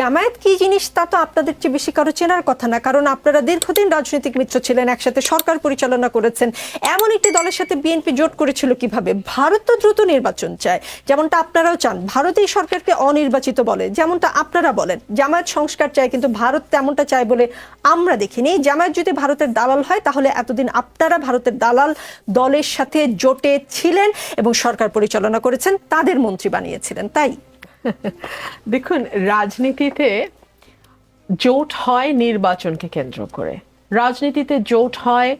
জামায়াত কি জিনিস তা তো আপনাদের চেয়ে বেশি কারও চেনার কথা না, কারণ আপনারা দীর্ঘদিন রাজনৈতিক মিত্র ছিলেন, একসাথে সরকার পরিচালনা করেছেন। এমন একটি দলের সাথে বিএনপি জোট করেছিল কীভাবে? ভারত তো দ্রুত নির্বাচন চায়। যেমনটা আপনারাও চান ভারত এই সরকারকে অনির্বাচিত বলে। যেমনটা আপনারা বলেন, জামায়াত সংস্কার চায় কিন্তু ভারত তেমনটা চায় বলে আমরা দেখিনি। জামায়াত যদি ভারতের দালাল হয়, তাহলে এতদিন আপনারা ভারতের দালাল দলের সাথে জোটে ছিলেন এবং সরকার পরিচালনা করেছেন, তাদের মন্ত্রী বানিয়েছিলেন, তাই? দেখুন, রাজনীতিতে জোট হয় নির্বাচনকে কেন্দ্র করে। রাজনীতিতে জোট হয়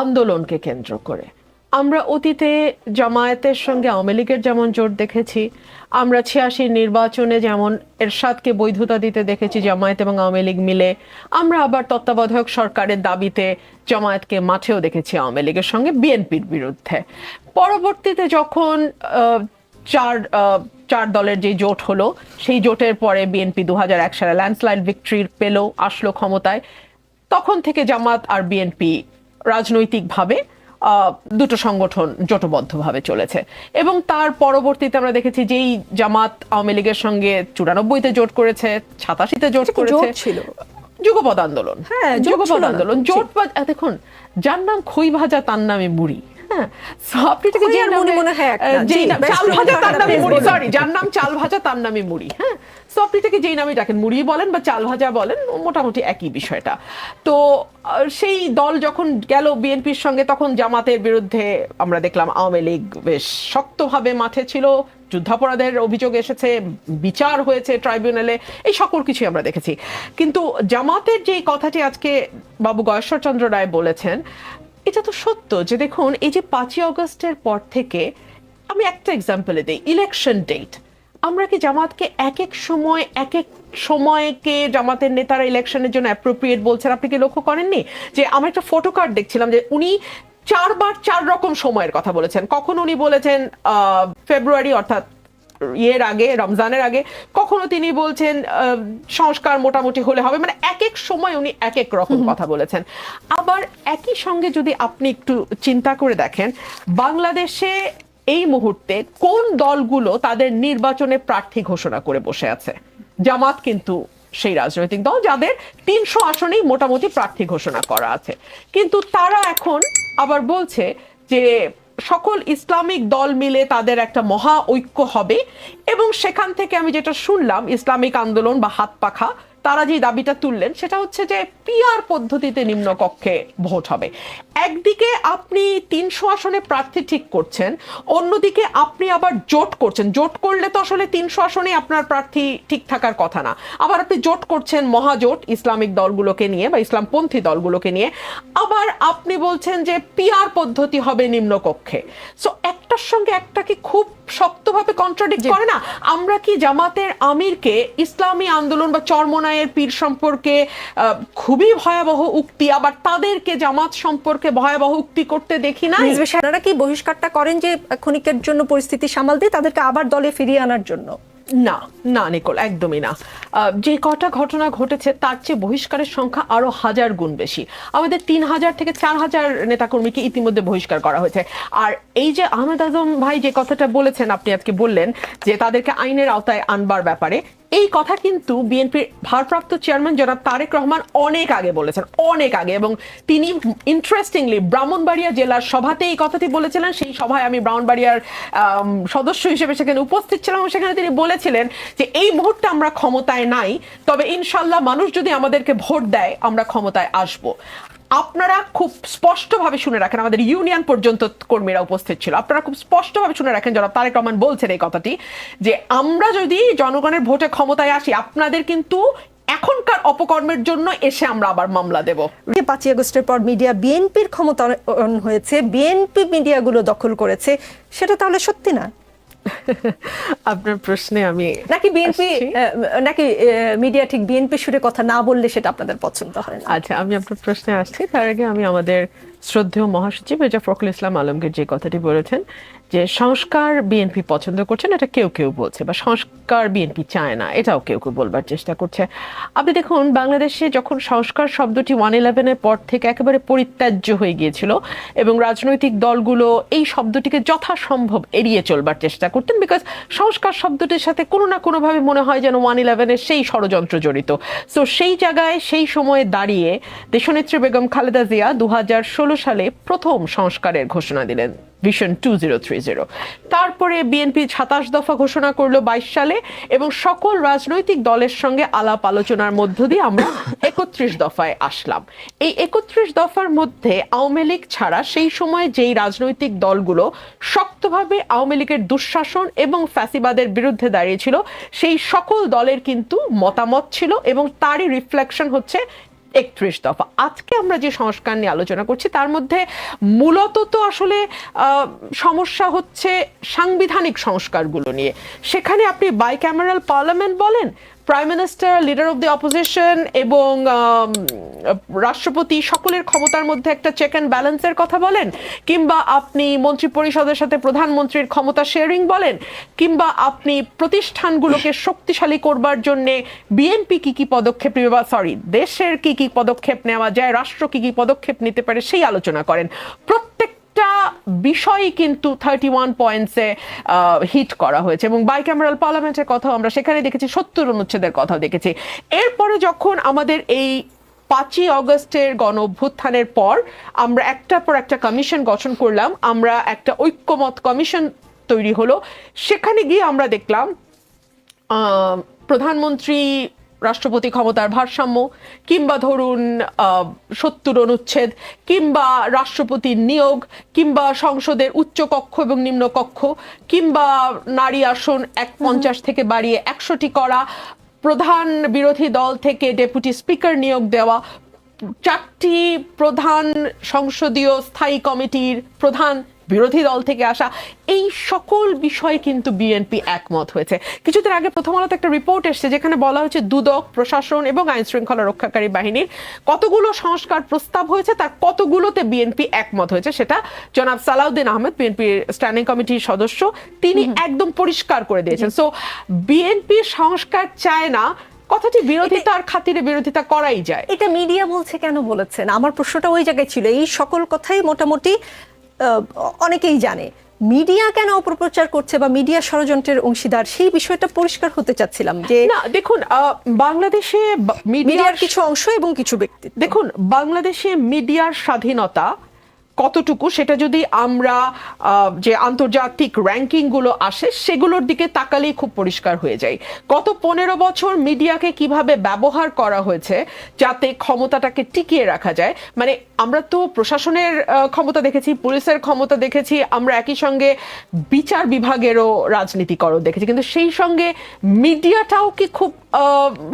আন্দোলনকে কেন্দ্র করে। আমরা অতীতে জামায়াতের সঙ্গে আওয়ামী লীগের যেমন জোট দেখেছি, আমরা ছিয়াশি নির্বাচনে যেমন এরশাদকে বৈধতা দিতে দেখেছি জামায়াত এবং আওয়ামী লীগ মিলে, আমরা আবার তত্ত্বাবধায়ক সরকারের দাবিতে জামায়াতকে মাঠেও দেখেছি আওয়ামী লীগের সঙ্গে বিএনপির বিরুদ্ধে। পরবর্তীতে যখন চার চার দলের যে জোট হলো সেই জোটের পরে বিএনপি দু হাজার এক সালে ল্যান্ডস্লাইড ভিক্টরি পেল আসলো ক্ষমতায়। তখন থেকে জামাত আর বিএনপি রাজনৈতিকভাবে দুটো সংগঠন জোটবদ্ধভাবে চলেছে। এবং তার পরবর্তীতে আমরা দেখেছি যেই জামাত আওয়ামী লীগের সঙ্গে চুরানব্বইতে জোট করেছে সাতাশিতে জোট করেছে। ছিল। যুগপদ আন্দোলন। হ্যাঁ, যুগপদ আন্দোলন। জোট বা- দেখুন যার নাম খই ভাজা তার নামে মুড়ি হ্যাঁ যে মনে হয় এক না। আহ, যেই জি, নাম- বেশ চাল ভাজা তার নামে মুড়ি সরি যার নাম চাল ভাজা তার নামে মুড়ি হ্যাঁ সো এটাকে যেই নামে ডাকেন মুড়ি বলেন বা চাল ভাজা বলেন মোটামুটি একই বিষয়টা তো সেই দল যখন গেল বিএনপির সঙ্গে তখন জামাতের বিরুদ্ধে আমরা দেখলাম আওয়ামী লীগ বেশ শক্তভাবে মাঠে ছিল যুদ্ধাপরাধের অভিযোগ এসেছে বিচার হয়েছে ট্রাইব্যুনালে এই সকল কিছুই আমরা দেখেছি কিন্তু জামাতের যে কথাটি আজকে বাবু গয়েশ্বরচন্দ্র রায় বলেছেন এটা তো সত্য যে দেখুন, এই যে পাঁচই অগস্টের পর থেকে আমি একটা এক্সাম্পলে দিই ইলেকশন ডেট আমরা কি জামাতকে এক এক সময়, এক এক সময়কে জামাতের নেতারা ইলেকশনের জন্য অ্যাপ্রোপ্রিয়েট বলছেন? আপনি কি লক্ষ্য করেননি? যে আমার একটা ফটো কার্ড দেখছিলাম যে উনি চারবার চার রকম সময়ের কথা বলেছেন। কখন উনি বলেছেন ফেব্রুয়ারি অর্থাৎ ইয়ের আগে রমজানের আগে কখনো তিনি বলছেন সংস্কার মোটামুটি হলে হবে। মানে এক এক সময় উনি এক এক রকম কথা বলেছেন। আবার একই সঙ্গে যদি আপনি একটু চিন্তা করে দেখেন বাংলাদেশে এই মুহূর্তে কোন দলগুলো তাদের নির্বাচনে প্রার্থী ঘোষণা করে বসে আছে? জামাত কিন্তু সেই রাজনৈতিক দল যাদের তিনশো আসনেই মোটামুটি প্রার্থী ঘোষণা করা আছে। কিন্তু তারা এখন আবার বলছে যে সকল ইসলামিক দল মিলে তাদের একটা মহা ঐক্য হবে। এবং সেখান থেকে আমি যেটা শুনলাম, ইসলামিক আন্দোলন বা হাত পাখা তারা যে দাবিটা তুললেন, সেটা হচ্ছে যে পিআর পদ্ধতিতে নিম্নকক্ষে ভোট হবে। একদিকে আপনি তিনশো আসনে প্রার্থী ঠিক করছেন, অন্যদিকে আপনি আবার জোট করছেন। জোট করলে তো আসলে তিনশো আসনে আপনার প্রার্থী ঠিক থাকার কথা না। আবার আপনি জোট করছেন মহাজোট, ইসলামিক দলগুলোকে নিয়ে বা ইসলামপন্থী দলগুলোকে নিয়ে। আবার আপনি বলছেন যে পিআর পদ্ধতি হবে নিম্নকক্ষে। সো একটার সঙ্গে একটা কি খুব শক্তভাবে কন্ট্রাডিক্ট করে না? আমরা কি জামাতের আমিরকে ইসলামী আন্দোলন বা চরমনায়ের পীর সম্পর্কে খুবই ভয়াবহ উক্তি আবার তাদেরকে জামাত সম্পর্কে ভয়াবহ উক্তি করতে দেখি না আপনারা কি বহিষ্কারটা করেন যে ক্ষণিকের জন্য পরিস্থিতি সামাল দিয়ে তাদেরকে আবার দলে ফিরিয়ে আনার জন্য? না না, নিকোল, একদমই না। যে কটা ঘটনা ঘটেছে, তার চেয়ে বহিষ্কারের সংখ্যা আরও হাজার গুণ বেশি। আমাদের তিন হাজার থেকে চার হাজার নেতাকর্মীকে ইতিমধ্যে বহিষ্কার করা হয়েছে। আর এই যে আহমেদ আজম ভাই যে কথাটা বলেছেন, আপনি আজকে বললেন যে তাদেরকে আইনের আওতায় আনবার ব্যাপারে এই কথা কিন্তু বিএনপির ভারপ্রাপ্ত চেয়ারম্যান জনাব তারেক রহমান অনেক আগে বলেছেন, অনেক আগে এবং তিনি ইন্টারেস্টিংলি ব্রাহ্মণবাড়িয়া জেলার সভাতে এই কথাটি বলেছিলেন। সেই সভায় আমি ব্রাহ্মণবাড়িয়ার সদস্য হিসেবে সেখানে উপস্থিত ছিলাম এবং সেখানে তিনি বলেছিলেন যে এই মুহূর্তে আমরা ক্ষমতায় নাই, তবে ইনশাল্লাহ মানুষ যদি আমাদেরকে ভোট দেয়, আমরা ক্ষমতায় আসব। আপনারা খুব স্পষ্টভাবে শুনে রাখেন, আমাদের ইউনিয়ন পর্যন্ত কর্মীরা উপস্থিত ছিল। আপনারা খুব স্পষ্টভাবে শুনে রাখেন, জনাব তারেক রহমান বলছেন এই কথাটি, যে আমরা যদি জনগণের ভোটে ক্ষমতায় আসি, আপনাদের কিন্তু এখনকার অপকর্মের জন্য এসে আমরা আবার মামলা দেব। পাঁচই আগস্টের পর মিডিয়া বিএনপির ক্ষমতায়ন হয়েছে, বিএনপি মিডিয়াগুলো দখল করেছে, সেটা তাহলে সত্যি না? আপনার প্রশ্নে আমি নাকি বিএনপি। নাকি মিডিয়া ঠিক বিএনপি সুরে কথা না বললে সেটা আপনাদের পছন্দ হয় না আচ্ছা আমি আপনার প্রশ্নে আসছি তার আগে আমি আমাদের শ্রদ্ধেয় মহাসচিব মির্জা ফখরুল ইসলাম আলমগীর যে কথাটি বলেছেন যে সংস্কার বিএনপি পছন্দ করছেন, এটা কেউ কেউ বলছে, বা সংস্কার বিএনপি চায় না, এটাও কেউ কেউ বলবার চেষ্টা করছে। আপনি দেখুন, বাংলাদেশে যখন সংস্কার শব্দটি ওয়ান ইলেভেনের পর থেকে একেবারে পরিত্যাজ্য হয়ে গিয়েছিল এবং রাজনৈতিক দলগুলো এই শব্দটিকে যথাসম্ভব এড়িয়ে চলবার চেষ্টা করতেন বিকজ সংস্কার শব্দটির সাথে কোনো না কোনোভাবে মনে হয় যেন ওয়ান ইলেভেনের সেই ষড়যন্ত্র জড়িত। সো সেই জায়গায়, সেই সময়ে দাঁড়িয়ে দেশনেত্রী বেগম খালেদা জিয়া দু হাজার ষোলো সালে প্রথম সংস্কারের ঘোষণা দিলেন vision two zero three zero তারপরে বিএনপি সাতাশ দফা ঘোষণা করল বাইশ সালে এবং সকল রাজনৈতিক দলের সঙ্গে আলাপ আলোচনার মধ্য দিয়ে আমরা একত্রিশ দফায় আসলাম। এই একত্রিশ দফার মধ্যে আওয়ামী লীগ ছাড়া সেই সময় যেই রাজনৈতিক দলগুলো শক্তভাবে আওয়ামী লীগের দুঃশাসন এবং ফ্যাসিবাদের বিরুদ্ধে দাঁড়িয়েছিল সেই সকল দলের কিন্তু মতামত ছিল এবং তারই রিফ্লেকশন হচ্ছে একত্রিশ দফা। আজকে আমরা যে সংস্কার নিয়ে আলোচনা করছি, তার মধ্যে মূলত তো আসলে সমস্যা হচ্ছে সাংবিধানিক সংস্কারগুলো নিয়ে। সেখানে আপনি বাইক্যামারাল পার্লামেন্ট বলেন prime minister leader of the opposition এবং আম, রাষ্ট্রপতি সকলের ক্ষমতার মধ্যে একটা চেক অ্যান্ড ব্যালেন্সের কথা বলেন কিংবা আপনি মন্ত্রী পরিষদের সাথে প্রধানমন্ত্রীর ক্ষমতা শেয়ারিং বলেন কিংবা আপনি প্রতিষ্ঠানগুলোকে শক্তিশালী করবার জন্যে বিএনপি কি কি পদক্ষেপ নেবে বা সরি দেশের কি কি পদক্ষেপ নেওয়া যায় রাষ্ট্র কি কি পদক্ষেপ নিতে পারে সেই আলোচনা করেন। প্রত্যেক বিষয়ই কিন্তু থার্টি ওয়ান পয়েন্টসে হিট করা হয়েছে। এবং বাইক্যামেরাল পার্লামেন্টের কথাও আমরা সেখানে দেখেছি, সত্তর অনুচ্ছেদের কথাও দেখেছি। এরপরে যখন আমাদের এই পাঁচই অগস্টের গণ অভ্যুত্থানের পর আমরা একটার পর একটা কমিশন গঠন করলাম, আমরা একটা ঐক্যমত কমিশন তৈরি হলো। সেখানে গিয়ে আমরা দেখলাম প্রধানমন্ত্রী রাষ্ট্রপতি ক্ষমতার ভারসাম্য কিংবা ধরুন সত্তর অনুচ্ছেদ কিংবা রাষ্ট্রপতির নিয়োগ কিংবা সংসদের উচ্চ কক্ষ এবং নিম্ন কক্ষ কিংবা নারী আসন এক পঞ্চাশ থেকে বাড়িয়ে একশোটি করা প্রধান বিরোধী দল থেকে ডেপুটি স্পিকার নিয়োগ দেওয়া চারটি প্রধান সংসদীয় স্থায়ী কমিটির প্রধান বিরোধী দল থেকে আসা এই সকল বিষয়ে কিন্তু বিএনপি একমত হয়েছে। কিছুদিন আগে প্রথম আলোতে একটা রিপোর্ট এসেছে যেখানে বলা হয়েছে দুদক প্রশাসন এবং আইন শৃঙ্খলা রক্ষাকারী বাহিনীর কতগুলো সংস্কার প্রস্তাব হয়েছে তার কতগুলোতে বিএনপি একমত হয়েছে সেটা জনাব সালাউদ্দিন আহমেদ বিএনপির স্ট্যান্ডিং কমিটির সদস্য তিনি একদম পরিষ্কার করে দিয়েছেন। সো বিএনপি সংস্কার চায় না কথাটি বিরোধিতার খাতিরে বিরোধিতা করাই যায়। এটা মিডিয়া বলছে কেন বলেছেন? আমার প্রশ্নটা ওই জায়গায় ছিল। এই সকল কথাই মোটামুটি অনেকেই জানে মিডিয়া কেন অপপ্রচার করছে বা মিডিয়া ষড়যন্ত্রের অংশীদার সেই বিষয়টা পরিষ্কার হতে চাচ্ছিলাম যে না দেখুন আহ, বাংলাদেশে মিডিয়ার কিছু অংশ এবং কিছু ব্যক্তি। দেখুন বাংলাদেশে মিডিয়ার স্বাধীনতা কতটুকু? সেটা যদি আমরা যে আন্তর্জাতিক র্যাঙ্কিংগুলো আসে, সেগুলোর দিকে তাকালেই খুব পরিষ্কার হয়ে যায়। গত পনেরো বছর মিডিয়াকে কীভাবে ব্যবহার করা হয়েছে, যাতে ক্ষমতাটাকে টিকিয়ে রাখা যায় মানে আমরা তো প্রশাসনের ক্ষমতা দেখেছি, পুলিশের ক্ষমতা দেখেছি, আমরা একই সঙ্গে বিচার বিভাগেরও রাজনীতিকরণ দেখেছি, কিন্তু সেই সঙ্গে মিডিয়াটাও কি খুব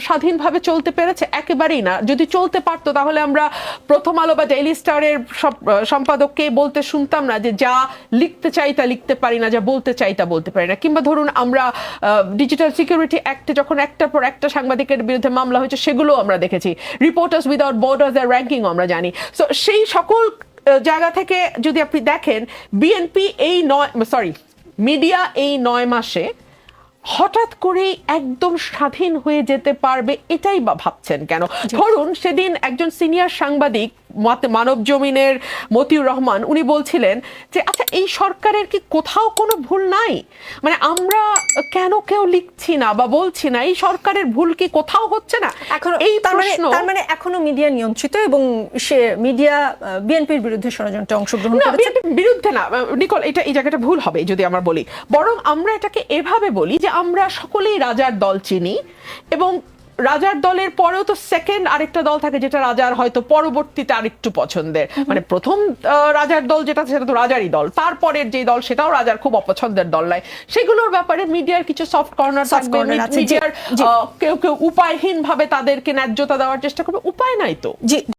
স্বাধীনভাবে চলতে পেরেছে? একেবারেই না। যদি চলতে পারতো, তাহলে আমরা প্রথম আলো বা ডেইলি স্টারের সম্পাদককে বলতে শুনতাম না যে যা লিখতে চাই তা লিখতে পারি না, যা বলতে চাই তা বলতে পারি না। কিংবা ধরুন আমরা ডিজিটাল সিকিউরিটি অ্যাক্টে যখন একটার পর একটা সাংবাদিকের বিরুদ্ধে মামলা হয়েছে সেগুলো আমরা দেখেছি। রিপোর্টার্স উইদাউট বর্ডার্স এর র্যাঙ্কিংও আমরা জানি। সো সেই সকল জায়গা থেকে যদি আপনি দেখেন বিএনপি এই নয় সরি মিডিয়া এই নয় মাসে হঠাৎ করেই একদম স্বাধীন হয়ে যেতে পারবে এটাই বা ভাবছেন কেন? ধরুন সেদিন একজন সিনিয়র সাংবাদিক মানব জমিনের মতিউর রহমান উনি বলছিলেন যে আচ্ছা এই সরকারের কি কোথাও কোনো ভুল নাই? মানে আমরা কেন কেউ লিখছি না বা বলছি না? এই সরকারের ভুল কি কোথাও হচ্ছে না? এখন এই তার মানে প্রশ্ন তার মানে এখনও মিডিয়া নিয়ন্ত্রিত এবং সে মিডিয়া বিএনপির বিরুদ্ধে ষড়যন্ত্রে অংশগ্রহণ করেছে। বিরুদ্ধে না। নিকল এটা এই জায়গাটা ভুল হবে যদি আমরা বলি। বরং আমরা এটাকে এভাবে বলি যে আমরা সকলেই রাজার দল চিনি এবং রাজার দলের পরেও তো সেকেন্ড আরেকটা দল থাকে যেটা রাজার হয়তো পরবর্তীতে আরেকটু পছন্দের। মানে প্রথম রাজার দল যেটা সেটা তো রাজারই দল। তারপরের যে দল সেটাও রাজার খুব অপছন্দের দল নয়। সেগুলোর ব্যাপারে মিডিয়ার কিছু সফট কর্নার থাকবে। মিডিয়ার কেউ কেউ উপায়হীন ভাবে তাদেরকে ন্যায্যতা দেওয়ার চেষ্টা করবে। উপায় নাই তো। জি।